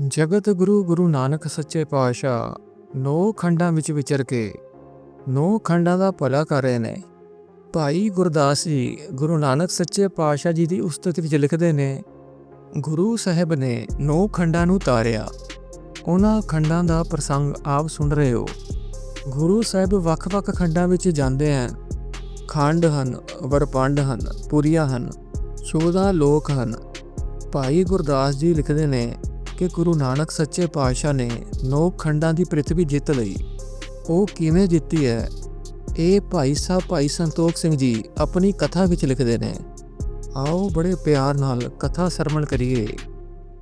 ਜਗਤ ਗੁਰੂ ਗੁਰੂ ਨਾਨਕ ਸੱਚੇ ਪਾਤਸ਼ਾਹ ਨੌ ਖੰਡਾਂ ਵਿੱਚ ਵਿਚਰ ਕੇ ਨੌ ਖੰਡਾਂ ਦਾ ਭਲਾ ਕਰ ਰਹੇ ਨੇ। ਭਾਈ ਗੁਰਦਾਸ ਜੀ ਗੁਰੂ ਨਾਨਕ ਸੱਚੇ ਪਾਤਸ਼ਾਹ ਜੀ ਦੀ ਉਸਤਤ ਵਿੱਚ ਲਿਖਦੇ ਨੇ, ਗੁਰੂ ਸਾਹਿਬ ਨੇ ਨੌ ਖੰਡਾਂ ਨੂੰ ਤਾਰਿਆ। ਉਹਨਾਂ ਖੰਡਾਂ ਦਾ ਪ੍ਰਸੰਗ ਆਪ ਸੁਣ ਰਹੇ ਹੋ। ਗੁਰੂ ਸਾਹਿਬ ਵੱਖ-ਵੱਖ ਖੰਡਾਂ ਵਿੱਚ ਜਾਂਦੇ ਹਨ। ਖੰਡ ਹਨ, ਵਰਪੰਡ ਹਨ, ਪੁਰੀਆਂ ਹਨ 14 ਲੋਕ ਹਨ। ਭਾਈ ਗੁਰਦਾਸ ਜੀ ਲਿਖਦੇ ਨੇ ਕਿ ਗੁਰੂ ਨਾਨਕ ਸੱਚੇ ਪਾਤਸ਼ਾਹ ਨੇ ਨੌ ਖੰਡਾਂ ਦੀ ਪ੍ਰਿਥਵੀ ਜਿੱਤ ਲਈ। ਉਹ ਕਿਵੇਂ ਜਿੱਤੀ ਹੈ? ਇਹ ਭਾਈ ਸਾਹਿਬ ਭਾਈ ਸੰਤੋਖ ਸਿੰਘ ਜੀ ਆਪਣੀ ਕਥਾ ਵਿੱਚ ਲਿਖਦੇ ਨੇ। ਆਓ ਬੜੇ ਪਿਆਰ ਨਾਲ ਕਥਾ ਸਰਵਣ ਕਰੀਏ।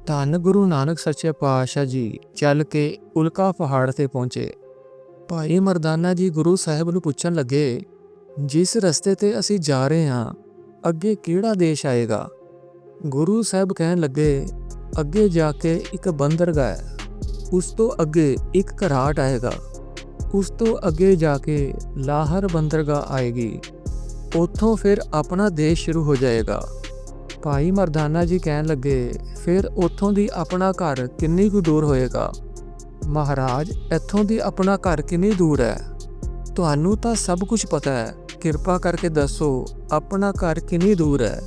ਧੰਨ ਗੁਰੂ ਨਾਨਕ ਸੱਚੇ ਪਾਤਸ਼ਾਹ ਜੀ, ਚੱਲ ਕੇ ਉਲਕਾ ਪਹਾੜ ਤੇ ਪਹੁੰਚੇ। ਭਾਈ ਮਰਦਾਨਾ ਜੀ ਗੁਰੂ ਸਾਹਿਬ ਨੂੰ ਪੁੱਛਣ ਲੱਗੇ, ਜਿਸ ਰਸਤੇ ਤੇ ਅਸੀਂ ਜਾ ਰਹੇ ਹਾਂ, ਅੱਗੇ ਕਿਹੜਾ ਦੇਸ਼ ਆਏਗਾ? ਗੁਰੂ ਸਾਹਿਬ ਕਹਿਣ ਲੱਗੇ ਅੱਗੇ ਜਾ ਕੇ ਇੱਕ ਬੰਦਰਗਾਹ ਹੈ। ਉਸ ਤੋਂ ਅੱਗੇ ਇੱਕ ਘਰਾਟ ਆਏਗਾ। ਉਸ ਤੋਂ ਅੱਗੇ ਜਾ ਕੇ ਲਾਹਰ ਬੰਦਰਗਾਹ ਆਏਗੀ। ਉੱਥੋਂ ਫਿਰ ਆਪਣਾ ਦੇਸ਼ ਸ਼ੁਰੂ ਹੋ ਜਾਏਗਾ। ਭਾਈ ਮਰਦਾਨਾ ਜੀ ਕਹਿਣ ਲੱਗੇ, ਫਿਰ ਉੱਥੋਂ ਦੀ ਆਪਣਾ ਘਰ ਕਿੰਨੀ ਕੁ ਦੂਰ ਹੋਏਗਾ? ਮਹਾਰਾਜ, ਇੱਥੋਂ ਦੀ ਆਪਣਾ ਘਰ ਕਿੰਨੀ ਦੂਰ ਹੈ? ਤੁਹਾਨੂੰ ਤਾਂ ਸਭ ਕੁਝ ਪਤਾ ਹੈ। ਕਿਰਪਾ ਕਰਕੇ ਦੱਸੋ, ਆਪਣਾ ਘਰ ਕਿੰਨੀ ਦੂਰ ਹੈ?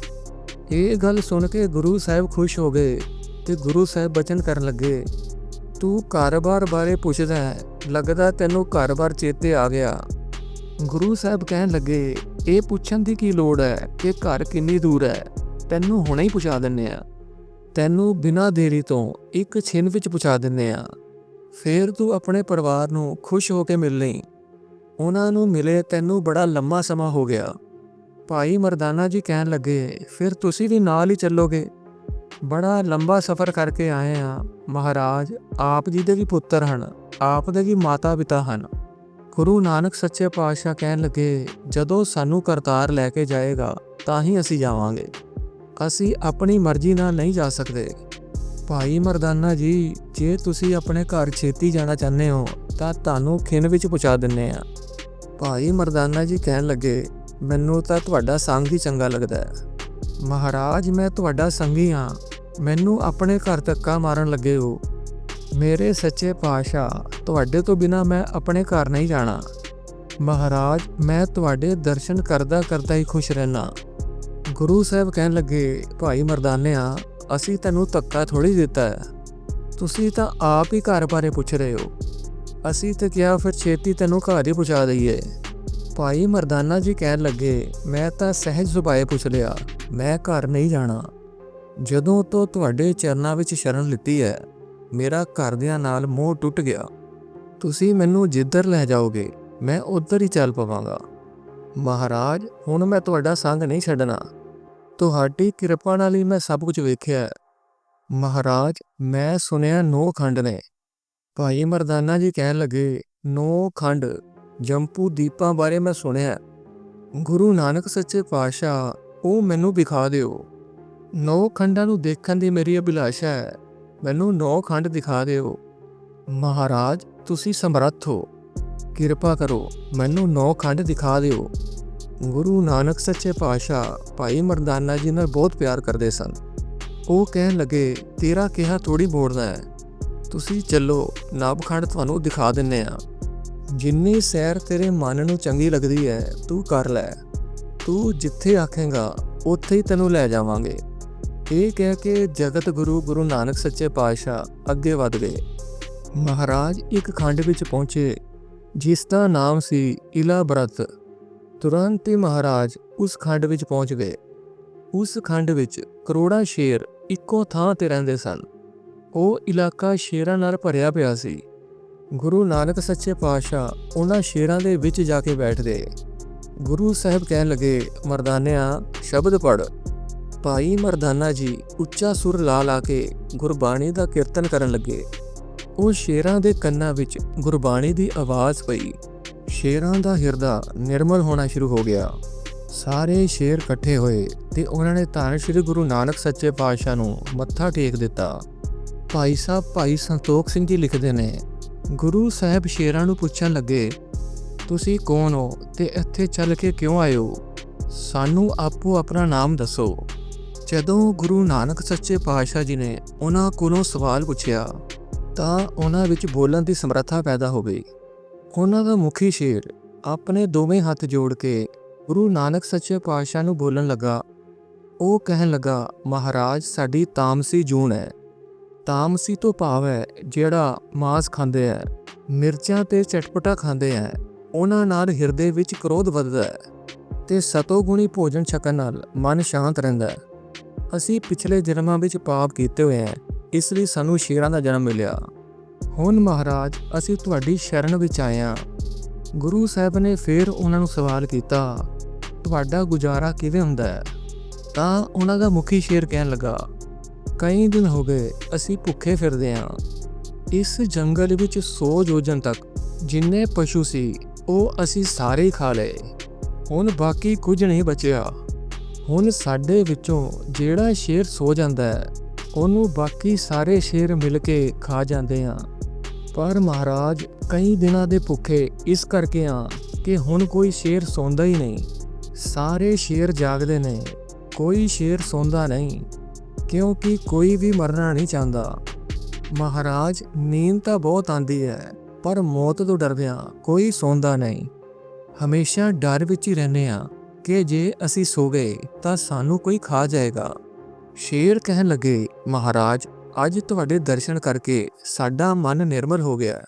ਇਹ ਗੱਲ ਸੁਣ ਕੇ ਗੁਰੂ ਸਾਹਿਬ ਖੁਸ਼ ਹੋ ਗਏ। ਤੇ ਗੁਰੂ ਸਾਹਿਬ ਬਚਨ ਕਰਨ ਲੱਗੇ, ਤੂੰ ਕਾਰੋਬਾਰ ਬਾਰੇ ਪੁੱਛਦਾ ਹੈ, ਲੱਗਦਾ ਤੈਨੂੰ ਕਾਰੋਬਾਰ ਚੇਤੇ ਆ ਗਿਆ। ਗੁਰੂ ਸਾਹਿਬ ਕਹਿਣ ਲੱਗੇ, ਇਹ ਪੁੱਛਣ ਦੀ ਕੀ ਲੋੜ ਹੈ? ਕਿ ਘਰ ਕਿੰਨੀ ਦੂਰ ਹੈ? ਤੈਨੂੰ ਹੁਣੇ ਹੀ ਪੁੱਛਾ ਦਿੰਨੇ ਆ ਤੈਨੂੰ ਬਿਨਾਂ ਦੇਰੀ ਤੋਂ ਇੱਕ ਛਿਨ ਵਿੱਚ ਪੁੱਛਾ ਦਿੰਨੇ ਆ ਫੇਰ ਤੂੰ ਆਪਣੇ ਪਰਿਵਾਰ ਨੂੰ ਖੁਸ਼ ਹੋ ਕੇ ਮਿਲ ਲਈ। ਉਹਨਾਂ ਨੂੰ ਮਿਲੇ ਤੈਨੂੰ ਬੜਾ ਲੰਮਾ ਸਮਾਂ ਹੋ ਗਿਆ। ਭਾਈ ਮਰਦਾਨਾ ਜੀ ਕਹਿਣ ਲੱਗੇ, ਫਿਰ ਤੁਸੀਂ ਵੀ ਨਾਲ ਹੀ ਚੱਲੋਗੇ? ਬੜਾ ਲੰਬਾ ਸਫ਼ਰ ਕਰਕੇ ਆਏ ਆ ਮਹਾਰਾਜ। ਆਪ ਜੀ ਦੇ ਵੀ ਪੁੱਤਰ ਹਨ, ਆਪ ਦੇ ਵੀ ਮਾਤਾ ਪਿਤਾ ਹਨ। ਗੁਰੂ ਨਾਨਕ ਸੱਚੇ ਪਾਤਸ਼ਾਹ ਕਹਿਣ ਲੱਗੇ, ਜਦੋਂ ਸਾਨੂੰ ਕਰਤਾਰ ਲੈ ਕੇ ਜਾਏਗਾ, ਤਾਂ ਹੀ ਅਸੀਂ ਜਾਵਾਂਗੇ। ਅਸੀਂ ਆਪਣੀ ਮਰਜ਼ੀ ਨਾਲ ਨਹੀਂ ਜਾ ਸਕਦੇ। ਭਾਈ ਮਰਦਾਨਾ ਜੀ, ਜੇ ਤੁਸੀਂ ਆਪਣੇ ਘਰ ਛੇਤੀ ਜਾਣਾ ਚਾਹੁੰਦੇ ਹੋ, ਤਾਂ ਤੁਹਾਨੂੰ ਖਿੰਨ ਵਿੱਚ ਪਹੁੰਚਾ ਦਿੰਨੇ ਆ ਭਾਈ ਮਰਦਾਨਾ ਜੀ ਕਹਿਣ ਲੱਗੇ, ਮੈਨੂੰ ਤਾਂ ਤੁਹਾਡਾ ਸੰਗ ਹੀ ਚੰਗਾ ਲੱਗਦਾ ਹੈ। ਮਹਾਰਾਜ, ਮੈਂ ਤੁਹਾਡਾ ਸੰਗੀ ਹਾਂ। ਮੈਨੂੰ ਆਪਣੇ ਘਰ ਧੱਕਾ ਮਾਰਨ ਲੱਗੇ ਹੋ। ਮੇਰੇ ਸੱਚੇ ਪਾਤਸ਼ਾਹ, ਤੁਹਾਡੇ ਤੋਂ ਬਿਨਾ ਮੈਂ ਆਪਣੇ ਘਰ ਨਹੀਂ ਜਾਣਾ। ਮਹਾਰਾਜ, ਮੈਂ ਤੁਹਾਡੇ ਦਰਸ਼ਨ ਕਰਦਾ ਕਰਦਾ ਹੀ ਖੁਸ਼ ਰਹਿਣਾ ਗੁਰੂ ਸਾਹਿਬ ਕਹਿਣ ਲੱਗੇ, ਭਾਈ ਮਰਦਾਨਿਆ, ਅਸੀਂ ਤੈਨੂੰ ਧੱਕਾ ਥੋੜੀ ਦਿੱਤਾ ਹੈ। ਤੁਸੀਂ ਤਾਂ ਆਪ ਹੀ ਘਰ ਬਾਰੇ ਪੁੱਛ ਰਹੇ ਹੋ। ਅਸੀਂ ਤੇ ਕਿਹਾ, ਫਿਰ ਛੇਤੀ ਤੈਨੂੰ ਘਰ ਹੀ ਪਹੁੰਚਾ ਦਈਏ। ਭਾਈ ਮਰਦਾਨਾ ਜੀ ਕਹਿਣ ਲੱਗੇ, ਮੈਂ ਤਾਂ ਸਹਿਜ ਸੁਭਾਏ ਪੁੱਛ ਲਿਆ, ਮੈਂ ਘਰ ਨਹੀਂ ਜਾਣਾ। ਜਦੋਂ ਤੋਂ ਤੁਹਾਡੇ ਚਰਨਾਂ ਵਿੱਚ ਸ਼ਰਨ ਲਿੱਤੀ ਹੈ, ਮੇਰਾ ਘਰਦਿਆਂ ਨਾਲ ਮੋਹ ਟੁੱਟ ਗਿਆ। ਤੁਸੀਂ ਮੈਨੂੰ ਜਿੱਧਰ ਲੈ ਜਾਓਗੇ, ਮੈਂ ਉੱਧਰ ਹੀ ਚੱਲ ਪਵਾਂਗਾ। ਮਹਾਰਾਜ, ਹੁਣ ਮੈਂ ਤੁਹਾਡਾ ਸੰਗ ਨਹੀਂ ਛੱਡਣਾ। ਤੁਹਾਡੀ ਕਿਰਪਾ ਨਾਲ ਹੀ ਮੈਂ ਸਭ ਕੁਝ ਵੇਖਿਆ ਮਹਾਰਾਜ, ਮੈਂ ਸੁਣਿਆ ਨੌ ਖੰਡ ਨੇ। ਭਾਈ ਮਰਦਾਨਾ ਜੀ ਕਹਿਣ ਲੱਗੇ, ਨੌ ਖੰਡ, ਜੰਪੂ ਦੀਪਾਂ ਬਾਰੇ ਮੈਂ ਸੁਣਿਆ। ਗੁਰੂ ਨਾਨਕ ਸੱਚੇ ਪਾਤਸ਼ਾਹ, ਉਹ ਮੈਨੂੰ ਵਿਖਾ ਦਿਓ। ਨੌ ਖੰਡਾਂ ਨੂੰ ਦੇਖਣ ਦੀ ਮੇਰੀ ਅਭਿਲਾਸ਼ਾ ਹੈ। ਮੈਨੂੰ ਨੌ ਖੰਡ ਦਿਖਾ ਦਿਓ। ਮਹਾਰਾਜ, ਤੁਸੀਂ ਸਮਰੱਥ ਹੋ। ਕਿਰਪਾ ਕਰੋ, ਮੈਨੂੰ ਨੌ ਖੰਡ ਦਿਖਾ ਦਿਓ। ਗੁਰੂ ਨਾਨਕ ਸੱਚੇ ਪਾਤਸ਼ਾਹ ਭਾਈ ਮਰਦਾਨਾ ਜੀ ਨਾਲ ਬਹੁਤ ਪਿਆਰ ਕਰਦੇ ਸਨ। ਉਹ ਕਹਿਣ ਲੱਗੇ, ਤੇਰਾ ਕਿਹਾ ਥੋੜੀ ਮੋੜਨਾ ਹੈ। ਤੁਸੀਂ ਚੱਲੋ ਨਾਬਖੰਡ ਤੁਹਾਨੂੰ ਦਿਖਾ ਦਿੰਨੇ ਆ। ਜਿੰਨੀ ਸੈਰ ਤੇਰੇ ਮਨ ਨੂੰ ਚੰਗੀ ਲੱਗਦੀ ਹੈ, ਤੂੰ ਕਰ ਲੈ। ਤੂੰ ਜਿੱਥੇ ਆਖੇਗਾ, ਉੱਥੇ ਹੀ ਤੈਨੂੰ ਲੈ ਜਾਵਾਂਗੇ। ਇਹ ਕਹਿ ਕੇ ਜਗਤ ਗੁਰੂ ਗੁਰੂ ਨਾਨਕ ਸੱਚੇ ਪਾਤਸ਼ਾਹ ਅੱਗੇ ਵਧ ਗਏ। ਮਹਾਰਾਜ ਇੱਕ ਖੰਡ ਵਿੱਚ ਪਹੁੰਚੇ, ਜਿਸ ਦਾ ਨਾਮ ਸੀ ਇਲਾਬਰਤ। ਤੁਰੰਤ ਹੀ ਮਹਾਰਾਜ ਉਸ ਖੰਡ ਵਿੱਚ ਪਹੁੰਚ ਗਏ। ਉਸ ਖੰਡ ਵਿੱਚ ਕਰੋੜਾਂ ਸ਼ੇਰ ਇੱਕੋ ਥਾਂ ਤੇ ਰਹਿੰਦੇ ਸਨ। ਉਹ ਇਲਾਕਾ ਸ਼ੇਰਾਂ ਨਾਲ ਭਰਿਆ ਪਿਆ ਸੀ। ਗੁਰੂ ਨਾਨਕ ਸੱਚੇ ਪਾਤਸ਼ਾਹ ਉਹਨਾਂ ਸ਼ੇਰਾਂ ਦੇ ਵਿੱਚ ਜਾ ਕੇ ਬੈਠ ਗਏ ਗੁਰੂ ਸਾਹਿਬ ਕਹਿਣ ਲੱਗੇ, ਮਰਦਾਨਿਆਂ, ਸ਼ਬਦ ਪੜ ਭਾਈ ਮਰਦਾਨਾ ਜੀ ਉੱਚਾ ਸੁਰ ਲਾ ਲਾ ਕੇ ਗੁਰਬਾਣੀ ਦਾ ਕੀਰਤਨ ਕਰਨ ਲੱਗੇ। ਉਹ ਸ਼ੇਰਾਂ ਦੇ ਕੰਨਾਂ ਵਿੱਚ ਗੁਰਬਾਣੀ ਦੀ ਆਵਾਜ਼ ਪਈ। ਸ਼ੇਰਾਂ ਦਾ ਹਿਰਦਾ ਨਿਰਮਲ ਹੋਣਾ ਸ਼ੁਰੂ ਹੋ ਗਿਆ। ਸਾਰੇ ਸ਼ੇਰ ਇਕੱਠੇ ਹੋਏ ਤੇ ਉਹਨਾਂ ਨੇ ਧੰਨ ਸ਼੍ਰੀ ਗੁਰੂ ਨਾਨਕ ਸੱਚੇ ਪਾਤਸ਼ਾਹ ਨੂੰ ਮੱਥਾ ਟੇਕ ਦਿੱਤਾ। ਭਾਈ ਸਾਹਿਬ, ਭਾਈ ਸੰਤੋਖ ਸਿੰਘ ਜੀ ਲਿਖਦੇ ਨੇ, ਗੁਰੂ ਸਾਹਿਬ ਸ਼ੇਰਾਂ ਨੂੰ ਪੁੱਛਣ ਲੱਗੇ, ਤੁਸੀਂ ਕੌਣ ਹੋ ਤੇ ਇੱਥੇ ਚੱਲ ਕੇ ਕਿਉਂ ਆਏ ਹੋ? ਸਾਨੂੰ ਆਪੋ ਆਪਣਾ ਨਾਮ ਦੱਸੋ। ਜਦੋਂ ਗੁਰੂ ਨਾਨਕ ਸੱਚੇ ਪਾਤਸ਼ਾਹ ਜੀ ਨੇ ਉਹਨਾਂ ਕੋਲੋਂ ਸਵਾਲ ਪੁੱਛਿਆ, ਤਾਂ ਉਹਨਾਂ ਵਿੱਚ ਬੋਲਣ ਦੀ ਸਮਰੱਥਾ ਪੈਦਾ ਹੋ ਗਈ। ਉਹਨਾਂ ਦਾ ਮੁਖੀ ਸ਼ੇਰ ਆਪਣੇ ਦੋਵੇਂ ਹੱਥ ਜੋੜ ਕੇ ਗੁਰੂ ਨਾਨਕ ਸੱਚੇ ਪਾਤਸ਼ਾਹ ਨੂੰ ਬੋਲਣ ਲੱਗਾ। ਉਹ ਕਹਿਣ ਲੱਗਾ, ਮਹਾਰਾਜ, ਸਾਡੀ ਤਾਮਸੀ ਜੂਨ ਹੈ। ਤਾਮਸੀ ਤੋਂ ਭਾਵ ਹੈ ਜਿਹੜਾ ਮਾਸ ਖਾਂਦੇ ਹੈ, ਮਿਰਚਾਂ ਤੇ ਚਟਪਟਾ ਖਾਂਦੇ ਹੈ, ਉਹਨਾਂ ਨਾਲ ਹਿਰਦੇ ਵਿੱਚ ਕ੍ਰੋਧ ਵੱਧਦਾ ਹੈ ਤੇ ਸਤੋਗੁਣੀ ਭੋਜਨ ਛਕਣ ਨਾਲ ਮਨ ਸ਼ਾਂਤ ਰਹਿੰਦਾ ਹੈ। ਅਸੀਂ ਪਿਛਲੇ ਜਨਮਾਂ ਵਿੱਚ ਪਾਪ ਕੀਤੇ ਹੋਏ ਹਾਂ। ਇਸ ਲਈ ਸਾਨੂੰ ਸ਼ੇਰਾਂ ਦਾ ਜਨਮ ਮਿਲਿਆ। ਹੁਣ ਮਹਾਰਾਜ, ਅਸੀਂ ਤੁਹਾਡੀ ਸ਼ਰਨ ਵਿੱਚ ਆਏ ਹਾਂ। ਗੁਰੂ ਸਾਹਿਬ ਨੇ ਫਿਰ ਉਹਨਾਂ ਨੂੰ ਸਵਾਲ ਕੀਤਾ, ਤੁਹਾਡਾ ਗੁਜ਼ਾਰਾ ਕਿਵੇਂ ਹੁੰਦਾ ਹੈ? ਤਾਂ ਉਹਨਾਂ ਦਾ ਮੁਖੀ ਸ਼ੇਰ ਕਹਿਣ ਲੱਗਾ, ਕਈ ਦਿਨ ਹੋ ਗਏ, ਅਸੀਂ ਭੁੱਖੇ ਫਿਰਦੇ ਹਾਂ। ਇਸ ਜੰਗਲ ਵਿੱਚ 100 ਯੋਜਨ ਤੱਕ, ਜਿੰਨੇ ਪਸ਼ੂ ਸੀ, ਉਹ ਅਸੀਂ ਸਾਰੇ ਹੀ ਖਾ ਲਏ। ਹੁਣ ਬਾਕੀ ਕੁਝ ਨਹੀਂ ਬਚਿਆ। ਹੁਣ ਸਾਡੇ ਵਿੱਚੋਂ ਜਿਹੜਾ ਸ਼ੇਰ ਸੋ ਜਾਂਦਾ ਹੈ, ਉਹਨੂੰ ਬਾਕੀ ਸਾਰੇ ਸ਼ੇਰ ਮਿਲ ਕੇ ਖਾ ਜਾਂਦੇ ਆ ਪਰ ਮਹਾਰਾਜ, ਕਈ ਦਿਨਾਂ ਦੇ ਭੁੱਖੇ ਇਸ ਕਰਕੇ ਆ ਕਿ ਹੁਣ ਕੋਈ ਸ਼ੇਰ ਸੌਂਦਾ ਹੀ ਨਹੀਂ। ਸਾਰੇ ਸ਼ੇਰ ਜਾਗਦੇ ਨੇ, ਕੋਈ ਸ਼ੇਰ ਸੌਂਦਾ ਨਹੀਂ, ਕਿਉਂਕਿ ਕੋਈ ਵੀ ਮਰਨਾ ਨਹੀਂ ਚਾਹੁੰਦਾ। ਮਹਾਰਾਜ, ਨੀਂਦ ਤਾਂ ਬਹੁਤ ਆਂਦੀ ਹੈ, ਪਰ ਮੌਤ ਤੋਂ ਡਰਦਿਆਂ ਕੋਈ ਸੌਂਦਾ ਨਹੀਂ। ਹਮੇਸ਼ਾ ਡਰ ਵਿੱਚ ਹੀ ਰਹਿੰਦੇ ਆ ਕਿ ਜੇ ਅਸੀਂ ਸੋ ਗਏ ਤਾਂ ਸਾਨੂੰ ਕੋਈ ਖਾ ਜਾਏਗਾ। ਸ਼ੇਰ ਕਹਿਣ ਲੱਗੇ, ਮਹਾਰਾਜ, ਅੱਜ ਤੁਹਾਡੇ ਦਰਸ਼ਨ ਕਰਕੇ ਸਾਡਾ ਮਨ ਨਿਰਮਲ ਹੋ ਗਿਆ।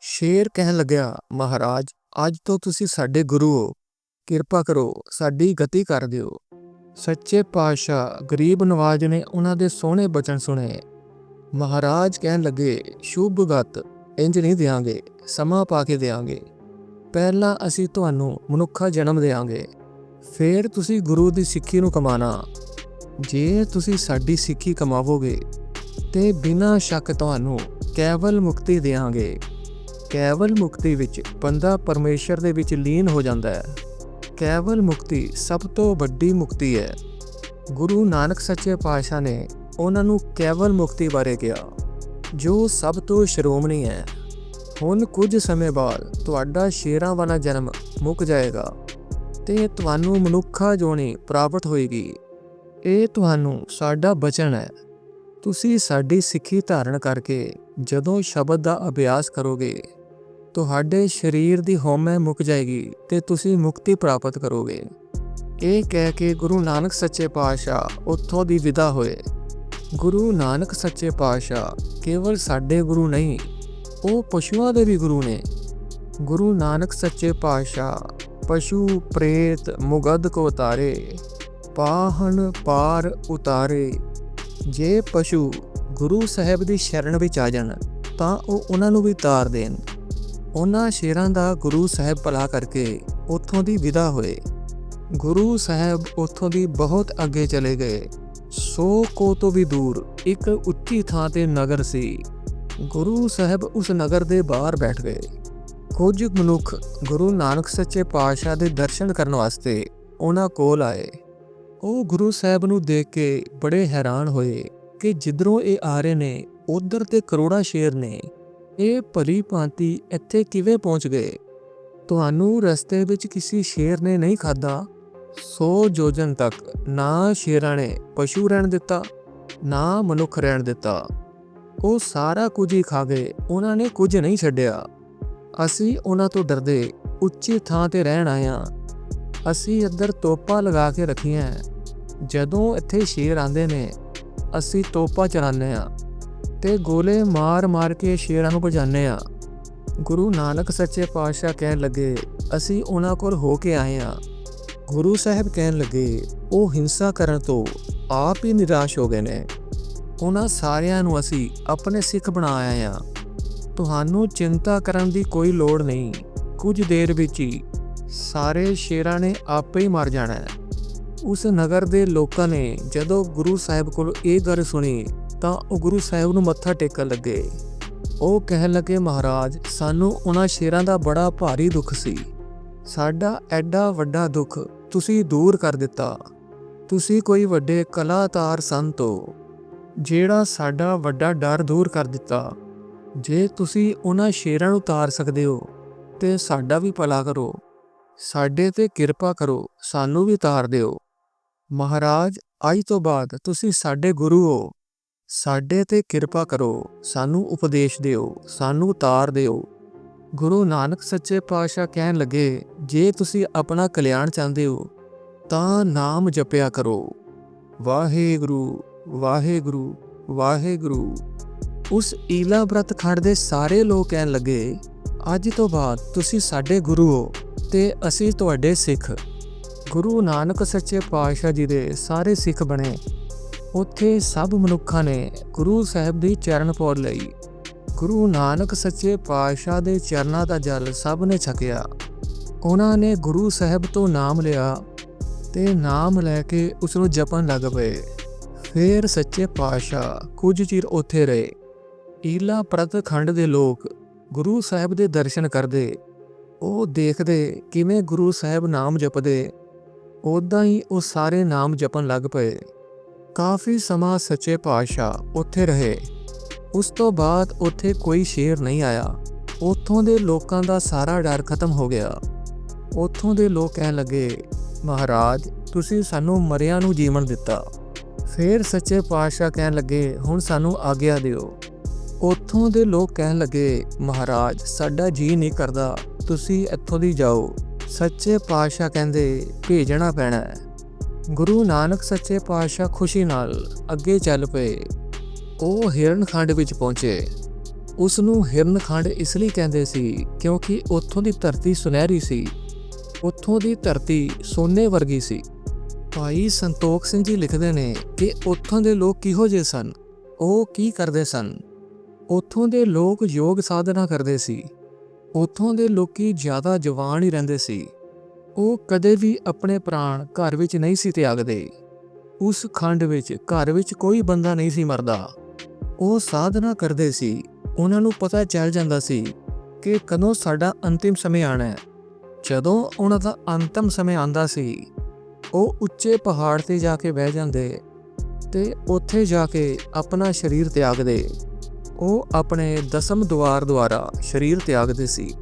ਸ਼ੇਰ ਕਹਿਣ ਲੱਗਿਆ, ਮਹਾਰਾਜ, ਅੱਜ ਤੋਂ ਤੁਸੀਂ ਸਾਡੇ ਗੁਰੂ ਹੋ। ਕਿਰਪਾ ਕਰੋ, ਸਾਡੀ ਗਤੀ ਕਰ ਦਿਓ। ਸੱਚੇ ਪਾਤਸ਼ਾਹ ਗਰੀਬ ਨਵਾਜ ਨੇ ਉਹਨਾਂ ਦੇ ਸੋਹਣੇ ਬਚਨ ਸੁਣੇ। ਮਹਾਰਾਜ ਕਹਿਣ ਲੱਗੇ, ਸ਼ੁਭ ਗਤ ਇੰਜ ਨਹੀਂ ਦਿਆਂਗੇ, ਸਮਾਂ ਪਾ ਕੇ ਦਿਆਂਗੇ। ਪਹਿਲਾਂ ਅਸੀਂ ਤੁਹਾਨੂੰ ਮਨੁੱਖਾ ਜਨਮ ਦੇਾਂਗੇ ਫਿਰ ਤੁਸੀਂ ਗੁਰੂ ਦੀ ਸਿੱਖੀ ਨੂੰ ਕਮਾਣਾ ਜੇ ਤੁਸੀਂ ਸਾਡੀ ਸਿੱਖੀ ਕਮਾਵੋਗੇ, ਤੇ ਬਿਨਾਂ ਸ਼ੱਕ ਤੁਹਾਨੂੰ ਕੇਵਲ ਮੁਕਤੀ ਦੇਵਾਂਗੇ ਕੇਵਲ ਮੁਕਤੀ ਵਿੱਚ ਬੰਦਾ ਪਰਮੇਸ਼ਰ ਦੇ ਵਿੱਚ ਲੀਨ ਹੋ ਜਾਂਦਾ ਹੈ। ਕੇਵਲ ਮੁਕਤੀ ਸਭ ਤੋਂ ਵੱਡੀ ਮੁਕਤੀ ਹੈ। ਗੁਰੂ ਨਾਨਕ ਸੱਚੇ ਪਾਤਸ਼ਾਹ ਨੇ ਉਹਨਾਂ ਨੂੰ ਕੇਵਲ ਮੁਕਤੀ ਬਾਰੇ ਕਿਹਾ, ਜੋ ਸਭ ਤੋਂ ਸ਼੍ਰੋਮਣੀ ਹੈ। ਹੁਣ ਕੁਝ ਸਮੇਂ ਬਾਅਦ ਤੁਹਾਡਾ ਸ਼ੇਰਾਂ ਵਾਲਾ ਜਨਮ ਮੁੱਕ ਜਾਏਗਾ। ਤੇ ਤੁਹਾਨੂੰ ਮਨੁੱਖਾ ਜੋਣੀ ਪ੍ਰਾਪਤ ਹੋਏਗੀ। ਇਹ ਤੁਹਾਨੂੰ ਸਾਡਾ ਬਚਨ ਹੈ। ਤੁਸੀਂ ਸਾਡੀ ਸਿੱਖੀ ਧਾਰਨ ਕਰਕੇ ਜਦੋਂ ਸ਼ਬਦ ਦਾ ਅਭਿਆਸ ਕਰੋਗੇ, ਤੁਹਾਡੇ ਸਰੀਰ ਦੀ ਹਉਮੈ ਮੁੱਕ ਜਾਏਗੀ ਤੇ ਤੁਸੀਂ ਮੁਕਤੀ ਪ੍ਰਾਪਤ ਕਰੋਗੇ। ਇਹ ਕਹਿ ਕੇ ਗੁਰੂ ਨਾਨਕ ਸੱਚੇ ਪਾਤਸ਼ਾਹ ਉੱਥੋਂ ਦੀ ਵਿਦਾ ਹੋਏ। ਗੁਰੂ ਨਾਨਕ ਸੱਚੇ ਪਾਤਸ਼ਾਹ ਕੇਵਲ ਸਾਡੇ ਗੁਰੂ ਨਹੀਂ, ਉਹ ਪਸ਼ੂਆਂ ਦੇ ਵੀ ਗੁਰੂ ਨੇ। ਗੁਰੂ ਨਾਨਕ ਸੱਚੇ ਪਾਤਸ਼ਾਹ ਪਸ਼ੂ ਪ੍ਰੇਤ ਮੁਗਦ ਕੋ ਉਤਾਰੇ, ਪਾਹਣ ਪਾਰ ਉਤਾਰੇ। ਜੇ ਪਸ਼ੂ ਗੁਰੂ ਸਾਹਿਬ ਦੀ ਸ਼ਰਨ ਵਿੱਚ ਆ ਜਾਣ, ਤਾਂ ਉਹ ਉਹਨਾਂ ਨੂੰ ਵੀ ਤਾਰ ਦੇਣ। ਉਹਨਾਂ ਸ਼ੇਰਾਂ ਦਾ ਗੁਰੂ ਸਾਹਿਬ ਭਲਾ ਕਰਕੇ ਉੱਥੋਂ ਦੀ ਵਿਦਾ ਹੋਏ। ਗੁਰੂ ਸਾਹਿਬ ਉੱਥੋਂ ਦੀ ਬਹੁਤ ਅੱਗੇ ਚਲੇ ਗਏ। ਸੋ ਕੋ ਤੋਂ ਵੀ ਦੂਰ ਇੱਕ ਉੱਚੀ ਥਾਂ ਤੇ ਨਗਰ ਸੀ। ਗੁਰੂ ਸਾਹਿਬ ਉਸ ਨਗਰ ਦੇ ਬਾਹਰ ਬੈਠ ਗਏ। ਕੁਝ ਮਨੁੱਖ ਗੁਰੂ ਨਾਨਕ ਸੱਚੇ ਪਾਤਸ਼ਾਹ ਦੇ ਦਰਸ਼ਨ ਕਰਨ ਵਾਸਤੇ ਉਹਨਾਂ ਕੋਲ ਆਏ। ਉਹ ਗੁਰੂ ਸਾਹਿਬ ਨੂੰ ਦੇਖ ਕੇ ਬੜੇ ਹੈਰਾਨ ਹੋਏ ਕਿ ਜਿੱਧਰੋਂ ਇਹ ਆ ਰਹੇ ਨੇ, ਉਧਰ ਤੇ ਕਰੋੜਾਂ ਸ਼ੇਰ ਨੇ। ਇਹ ਭਲੀ ਭਾਂਤੀ ਇੱਥੇ ਕਿਵੇਂ ਪਹੁੰਚ ਗਏ? ਤੁਹਾਨੂੰ ਰਸਤੇ ਵਿੱਚ ਕਿਸੇ ਸ਼ੇਰ ਨੇ ਨਹੀਂ ਖਾਦਾ 100 ਜੋਜਨ ਤੱਕ ਨਾ ਸ਼ੇਰਾਂ ਨੇ ਪਸ਼ੂ ਰਹਿਣ ਦਿੱਤਾ, ਨਾ ਮਨੁੱਖ ਰਹਿਣ ਦਿੱਤਾ। ਉਹ ਸਾਰਾ ਕੁਝ ਹੀ ਖਾ ਗਏ, ਉਹਨਾਂ ਨੇ ਕੁਝ ਨਹੀਂ ਛੱਡਿਆ। ਅਸੀਂ ਉਹਨਾਂ ਤੋਂ ਡਰਦੇ, ਉੱਚੀ ਥਾਂ ਤੇ ਰਹਿਣ ਆਇਆ ਅਸੀਂ ਇੱਧਰ ਤੋਪਾਂ ਲਗਾ ਕੇ ਰੱਖੀਆਂ ਜਦੋਂ ਇੱਥੇ ਸ਼ੇਰ ਆਂਦੇ ਨੇ, ਅਸੀਂ ਤੋਪਾਂ ਚਲਾਉਂਦੇ ਆ ਤੇ ਗੋਲੇ ਮਾਰ-ਮਾਰ ਕੇ ਸ਼ੇਰਾਂ ਨੂੰ ਭਜਾਉਂਦੇ ਆ ਗੁਰੂ ਨਾਨਕ ਸੱਚੇ ਪਾਤਸ਼ਾਹ ਕਹਿਣ ਲੱਗੇ, ਅਸੀਂ ਉਹਨਾਂ ਕੋਲ ਹੋ ਕੇ ਆਏ ਆ ਗੁਰੂ ਸਾਹਿਬ ਕਹਿਣ ਲੱਗੇ, ਉਹ ਹਿੰਸਾ ਕਰਨ ਤੋਂ ਆਪ ਹੀ ਨਿਰਾਸ਼ ਹੋ ਗਏ ਨੇ। ਉਹਨਾਂ ਸਾਰਿਆਂ ਨੂੰ ਅਸੀਂ ਆਪਣੇ ਸਿੱਖ ਬਣਾ ਆਏ ਆ ਤੁਹਾਨੂੰ ਚਿੰਤਾ ਕਰਨ ਦੀ ਕੋਈ ਲੋੜ ਨਹੀਂ। ਕੁਝ ਦੇਰ ਵਿੱਚ ਹੀ ਸਾਰੇ ਸ਼ੇਰਾਂ ਨੇ ਆਪੇ ਹੀ ਮਰ ਜਾਣਾ ਹੈ। ਉਸ ਨਗਰ ਦੇ ਲੋਕਾਂ ਨੇ ਜਦੋਂ ਗੁਰੂ ਸਾਹਿਬ ਕੋਲ ਇਹ ਗੱਲ ਸੁਣੀ, ਤਾਂ ਉਹ ਗੁਰੂ ਸਾਹਿਬ ਨੂੰ ਮੱਥਾ ਟੇਕਣ ਲੱਗੇ। ਉਹ ਕਹਿਣ ਲੱਗੇ, ਮਹਾਰਾਜ, ਸਾਨੂੰ ਉਹਨਾਂ ਸ਼ੇਰਾਂ ਦਾ ਬੜਾ ਭਾਰੀ ਦੁੱਖ ਸੀ। ਸਾਡਾ ਐਡਾ ਵੱਡਾ ਦੁੱਖ ਤੁਸੀਂ ਦੂਰ ਕਰ ਦਿੱਤਾ। ਤੁਸੀਂ ਕੋਈ ਵੱਡੇ ਕਲਾਕਾਰ ਸੰਤ ਹੋ, ਜਿਹੜਾ ਸਾਡਾ ਵੱਡਾ ਡਰ ਦੂਰ ਕਰ ਦਿੱਤਾ। ਜੇ ਤੁਸੀਂ ਉਹਨਾਂ ਸ਼ੇਰਾਂ ਨੂੰ ਤਾਰ ਸਕਦੇ ਹੋ, ਤੇ ਸਾਡਾ ਵੀ ਭਲਾ ਕਰੋ। ਸਾਡੇ ਤੇ ਕਿਰਪਾ ਕਰੋ, ਸਾਨੂੰ ਵੀ ਉਤਾਰ ਦਿਓ। ਮਹਾਰਾਜ, ਅੱਜ ਤੋਂ ਬਾਅਦ ਤੁਸੀਂ ਸਾਡੇ ਗੁਰੂ ਹੋ। ਸਾਡੇ ਤੇ ਕਿਰਪਾ ਕਰੋ, ਸਾਨੂੰ ਉਪਦੇਸ਼ ਦਿਓ, ਸਾਨੂੰ ਉਤਾਰ ਦਿਓ। ਗੁਰੂ ਨਾਨਕ ਸੱਚੇ ਪਾਤਸ਼ਾਹ ਕਹਿਣ ਲੱਗੇ, ਜੇ ਤੁਸੀਂ ਆਪਣਾ ਕਲਿਆਣ ਚਾਹੁੰਦੇ ਹੋ, ਤਾਂ ਨਾਮ ਜਪਿਆ ਕਰੋ। ਵਾਹਿਗੁਰੂ ਵਾਹਿਗੁਰੂ ਵਾਹਿਗੁਰੂ। ਉਸ ਈਲਾ ਬ੍ਰਤ ਖੰਡ ਦੇ ਸਾਰੇ ਲੋਕ ਕਹਿਣ ਲੱਗੇ, ਅੱਜ ਤੋਂ ਬਾਅਦ ਤੁਸੀਂ ਸਾਡੇ ਗੁਰੂ ਹੋ ਤੇ ਅਸੀਂ ਤੁਹਾਡੇ ਸਿੱਖ। ਗੁਰੂ ਨਾਨਕ ਸੱਚੇ ਪਾਤਸ਼ਾਹ ਜੀ ਦੇ ਸਾਰੇ ਸਿੱਖ ਬਣੇ। ਉੱਥੇ ਸਭ ਮਨੁੱਖਾਂ ਨੇ ਗੁਰੂ ਸਾਹਿਬ ਦੀ ਚਰਨ ਪੌੜ ਲਈ। ਗੁਰੂ ਨਾਨਕ ਸੱਚੇ ਪਾਤਸ਼ਾਹ ਦੇ ਚਰਨਾਂ ਦਾ ਜਲ ਸਭ ਨੇ ਛਕਿਆ। ਉਹਨਾਂ ਨੇ ਗੁਰੂ ਸਾਹਿਬ ਤੋਂ ਨਾਮ ਲਿਆ ਤੇ ਨਾਮ ਲੈ ਕੇ ਉਸ ਨੂੰ ਜਪਣ ਲੱਗ ਪਏ। ਫਿਰ ਸੱਚੇ ਪਾਤਸ਼ਾਹ ਕੁਝ ਚਿਰ ਉੱਥੇ ਰਹੇ। ਈਲਾ ਪ੍ਰਤ ਖੰਡ ਦੇ ਲੋਕ ਗੁਰੂ ਸਾਹਿਬ ਦੇ ਦਰਸ਼ਨ ਕਰਦੇ। ਉਹ ਦੇਖਦੇ ਕਿਵੇਂ ਗੁਰੂ ਸਾਹਿਬ ਨਾਮ ਜਪਦੇ। ਉਦਾਂ ਹੀ ਉਹ ਸਾਰੇ ਨਾਮ ਜਪਣ ਲੱਗ ਪਏ। ਕਾਫੀ ਸਮਾਂ ਸੱਚੇ ਪਾਤਸ਼ਾਹ ਉੱਥੇ ਰਹੇ। ਉਸ ਤੋਂ ਬਾਅਦ ਉੱਥੇ ਕੋਈ ਸ਼ੇਰ ਨਹੀਂ ਆਇਆ। ਉੱਥੋਂ ਦੇ ਲੋਕਾਂ ਦਾ ਸਾਰਾ ਡਰ ਖਤਮ ਹੋ ਗਿਆ। ਉੱਥੋਂ ਦੇ ਲੋਕ ਕਹਿਣ ਲੱਗੇ, ਮਹਾਰਾਜ, ਤੁਸੀਂ ਸਾਨੂੰ ਮਰਿਆਂ ਨੂੰ ਜੀਵਨ ਦਿੱਤਾ। ਫਿਰ ਸੱਚੇ ਪਾਤਸ਼ਾਹ ਕਹਿਣ ਲੱਗੇ, ਹੁਣ ਸਾਨੂੰ ਆਗਿਆ ਦਿਓ। ਉੱਥੋਂ ਦੇ ਲੋਕ ਕਹਿਣ ਲੱਗੇ, ਮਹਾਰਾਜ, ਸਾਡਾ ਜੀ ਨਹੀਂ ਕਰਦਾ। ਤੁਸੀਂ ਇੱਥੋਂ ਦੀ ਜਾਓ। ਸੱਚੇ ਪਾਤਸ਼ਾਹ ਕਹਿੰਦੇ, ਭੇਜਣਾ ਪੈਣਾ ਹੈ। ਗੁਰੂ ਨਾਨਕ ਸੱਚੇ ਪਾਤਸ਼ਾਹ ਖੁਸ਼ੀ ਨਾਲ ਅੱਗੇ ਚੱਲ ਪਏ। ਉਹ ਹਿਰਨਖੰਡ ਵਿੱਚ ਪਹੁੰਚੇ। ਉਸ ਨੂੰ ਹਿਰਨਖੰਡ ਇਸ ਲਈ ਕਹਿੰਦੇ ਸੀ, ਕਿਉਂਕਿ ਉੱਥੋਂ ਦੀ ਧਰਤੀ ਸੁਨਹਿਰੀ ਸੀ। ਉੱਥੋਂ ਦੀ ਧਰਤੀ ਸੋਨੇ ਵਰਗੀ ਸੀ। ਭਾਈ ਸੰਤੋਖ ਸਿੰਘ ਜੀ ਲਿਖਦੇ ਨੇ ਕਿ ਉੱਥੋਂ ਦੇ ਲੋਕ ਕਿਹੋ ਜਿਹੇ ਸਨ? ਉਹ ਕੀ ਕਰਦੇ ਸਨ? ਉੱਥੋਂ ਦੇ ਲੋਕ ਯੋਗ ਸਾਧਨਾ ਕਰਦੇ ਸੀ। ਉੱਥੋਂ ਦੇ ਲੋਕੀ ਜ਼ਿਆਦਾ ਜਵਾਨ ਹੀ ਰਹਿੰਦੇ ਸੀ। ਉਹ ਕਦੇ ਵੀ ਆਪਣੇ ਪ੍ਰਾਣ ਘਰ ਵਿੱਚ ਨਹੀਂ ਸੀ ਤਿਆਗਦੇ। ਉਸ ਖੰਡ ਵਿੱਚ, ਘਰ ਵਿੱਚ ਕੋਈ ਬੰਦਾ ਨਹੀਂ ਸੀ ਮਰਦਾ। ਉਹ ਸਾਧਨਾ ਕਰਦੇ ਸੀ। ਉਹਨਾਂ ਨੂੰ ਪਤਾ ਚੱਲ ਜਾਂਦਾ ਸੀ ਕਿ ਕਦੋਂ ਸਾਡਾ ਅੰਤਿਮ ਸਮੇਂ ਆਣਾ ਹੈ। ਜਦੋਂ ਉਹਨਾਂ ਦਾ ਅੰਤਮ ਸਮੇਂ ਆਂਦਾ ਸੀ, ਉਹ ਉੱਚੇ ਪਹਾੜ ਤੇ ਜਾ ਕੇ ਬਹਿ ਜਾਂਦੇ ਤੇ ਉੱਥੇ ਜਾ ਕੇ ਆਪਣਾ ਸਰੀਰ ਤਿਆਗਦੇ। ਉਹ ਆਪਣੇ ਦਸਮ ਦੁਆਰ ਦੁਆਰਾ ਸਰੀਰ ਤਿਆਗਦੇ ਸੀ।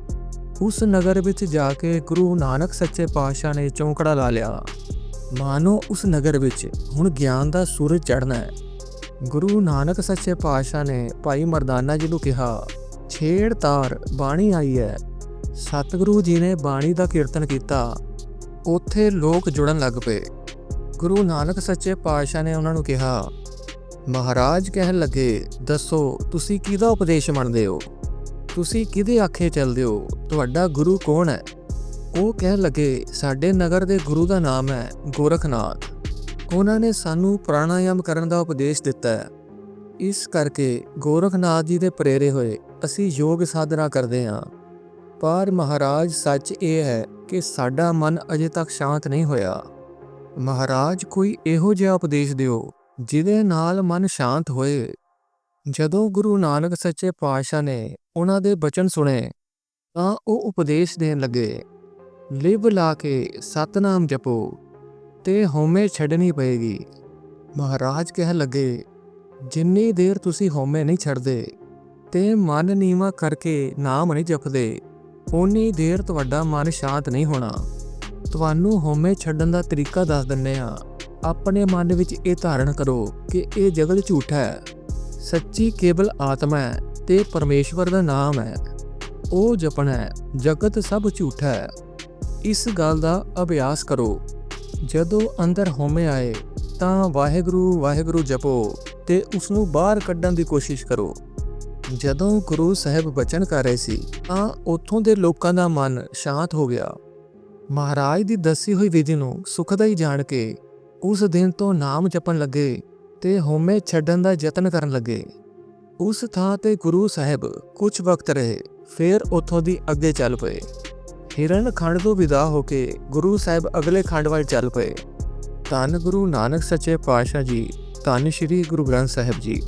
ਉਸ ਨਗਰ ਵਿੱਚ ਜਾ ਕੇ ਗੁਰੂ ਨਾਨਕ ਸੱਚੇ ਪਾਤਸ਼ਾਹ ਨੇ ਚੌਂਕੜਾ ਲਾ ਲਿਆ। ਮਾਨੋ ਉਸ ਨਗਰ ਵਿੱਚ ਹੁਣ ਗਿਆਨ ਦਾ ਸੂਰਜ ਚੜ੍ਹਨਾ ਹੈ। ਗੁਰੂ ਨਾਨਕ ਸੱਚੇ ਪਾਤਸ਼ਾਹ ਨੇ ਭਾਈ ਮਰਦਾਨਾ ਜੀ ਨੂੰ ਕਿਹਾ, ਛੇੜ ਤਾਰ, ਬਾਣੀ ਆਈ ਹੈ। ਸਤਿਗੁਰੂ ਜੀ ਨੇ ਬਾਣੀ ਦਾ ਕੀਰਤਨ ਕੀਤਾ। ਉੱਥੇ ਲੋਕ ਜੁੜਨ ਲੱਗ ਪਏ। ਗੁਰੂ ਨਾਨਕ ਸੱਚੇ ਪਾਤਸ਼ਾਹ ਨੇ ਉਹਨਾਂ ਨੂੰ ਕਿਹਾ ਮਹਾਰਾਜ ਕਹਿਣ ਲੱਗੇ, ਦੱਸੋ, ਤੁਸੀਂ ਕਿਹਦਾ ਉਪਦੇਸ਼ ਮੰਨਦੇ ਹੋ? ਤੁਸੀਂ ਕਿਹਦੇ ਆਖੇ ਚੱਲਦੇ ਹੋ? ਤੁਹਾਡਾ ਗੁਰੂ ਕੌਣ ਹੈ? ਉਹ ਕਹਿਣ ਲੱਗੇ, ਸਾਡੇ ਨਗਰ ਦੇ ਗੁਰੂ ਦਾ ਨਾਮ ਹੈ ਗੋਰਖਨਾਥ। ਉਹਨਾਂ ਨੇ ਸਾਨੂੰ ਪ੍ਰਾਣਾਯਾਮ ਕਰਨ ਦਾ ਉਪਦੇਸ਼ ਦਿੱਤਾ ਹੈ। ਇਸ ਕਰਕੇ ਗੋਰਖਨਾਥ ਜੀ ਦੇ ਪ੍ਰੇਰੇ ਹੋਏ, ਅਸੀਂ ਯੋਗ ਸਾਧਨਾ ਕਰਦੇ ਹਾਂ। ਪਰ ਮਹਾਰਾਜ, ਸੱਚ ਇਹ ਹੈ ਕਿ ਸਾਡਾ ਮਨ ਅਜੇ ਤੱਕ ਸ਼ਾਂਤ ਨਹੀਂ ਹੋਇਆ। ਮਹਾਰਾਜ, ਕੋਈ ਇਹੋ ਜਿਹਾ ਉਪਦੇਸ਼ ਦਿਓ ਜਿਹਦੇ ਨਾਲ ਮਨ ਸ਼ਾਂਤ ਹੋਏ। ਜਦੋਂ ਗੁਰੂ ਨਾਨਕ ਸੱਚੇ ਪਾਤਸ਼ਾਹ ਨੇ ਉਹਨਾਂ ਦੇ ਬਚਨ ਸੁਣੇ, ਤਾਂ ਉਹ ਉਪਦੇਸ਼ ਦੇਣ ਲੱਗੇ, ਲਿਵ ਲਾ ਕੇ ਸਤਨਾਮ ਜਪੋ, ਤੇ ਹਉਮੈ ਛੱਡਣੀ ਪਏਗੀ। ਮਹਾਰਾਜ ਕਹਿਣ ਲੱਗੇ, ਜਿੰਨੀ ਦੇਰ ਤੁਸੀਂ ਹਉਮੈ ਨਹੀਂ ਛੱਡਦੇ, ਤੇ ਮਨ ਨੀਵਾ ਕਰਕੇ ਨਾਮ ਨਹੀਂ ਜਪਦੇ ਉਨੀ ਦੇਰ ਤੁਹਾਡਾ ਮਨ ਸ਼ਾਂਤ ਨਹੀਂ ਹੋਣਾ। ਤੁਹਾਨੂੰ ਹਉਮੈ ਛੱਡਣ ਦਾ ਤਰੀਕਾ ਦੱਸ ਦਿੰਨੇ ਆ ਆਪਣੇ ਮਨ ਵਿੱਚ ਇਹ ਧਾਰਨ ਕਰੋ ਕਿ ਇਹ ਜਗਤ ਝੂਠਾ ਹੈ। ਸੱਚੀ ਕੇਵਲ ਆਤਮਾ ਹੈ ਤੇ ਪਰਮੇਸ਼ਵਰ ਦਾ ਨਾਮ ਹੈ। ਉਹ ਜਪਣਾ ਹੈ, ਜਗਤ ਸਭ ਝੂਠਾ ਹੈ। ਇਸ ਗੱਲ ਦਾ ਅਭਿਆਸ ਕਰੋ। ਜਦੋਂ ਅੰਦਰ ਹੋਮੇ ਆਏ, ਤਾਂ ਵਾਹਿਗੁਰੂ ਵਾਹਿਗੁਰੂ ਜਪੋ ਤੇ ਉਸ ਨੂੰ ਬਾਹਰ ਕੱਢਣ ਦੀ ਕੋਸ਼ਿਸ਼ ਕਰੋ। ਜਦੋਂ ਗੁਰੂ ਸਾਹਿਬ ਬਚਨ ਕਰ ਰਹੇ ਸੀ, ਤਾਂ ਉੱਥੋਂ ਦੇ ਲੋਕਾਂ ਦਾ ਮਨ ਸ਼ਾਂਤ ਹੋ ਗਿਆ। ਮਹਾਰਾਜ ਦੀ ਦੱਸੀ ਹੋਈ ਵਿਧੀ ਨੂੰ ਸੁਖਦਾਈ ਜਾਣ ਕੇ ਉਸ ਦਿਨ ਤੋਂ ਨਾਮ ਜਪਣ ਲੱਗੇ ਤੇ ਹਉਮੈ ਛੱਡਣ ਦਾ ਯਤਨ ਕਰਨ ਲੱਗੇ। ਉਸ ਥਾਂ ਤੇ ਗੁਰੂ ਸਾਹਿਬ ਕੁਝ ਵਕਤ ਰਹੇ, ਫਿਰ ਉੱਥੋਂ ਦੀ ਅੱਗੇ ਚੱਲ ਪਏ। ਹਿਰਨ ਖੰਡ ਤੋਂ ਵਿਦਾ ਹੋ ਕੇ ਗੁਰੂ ਸਾਹਿਬ ਅਗਲੇ ਖੰਡ ਵੱਲ ਚੱਲ ਪਏ। ਧੰਨ ਗੁਰੂ ਨਾਨਕ ਸੱਚੇ ਪਾਤਸ਼ਾਹ ਜੀ, ਧੰਨ ਸ਼੍ਰੀ ਗੁਰੂ ਗ੍ਰੰਥ ਸਾਹਿਬ ਜੀ।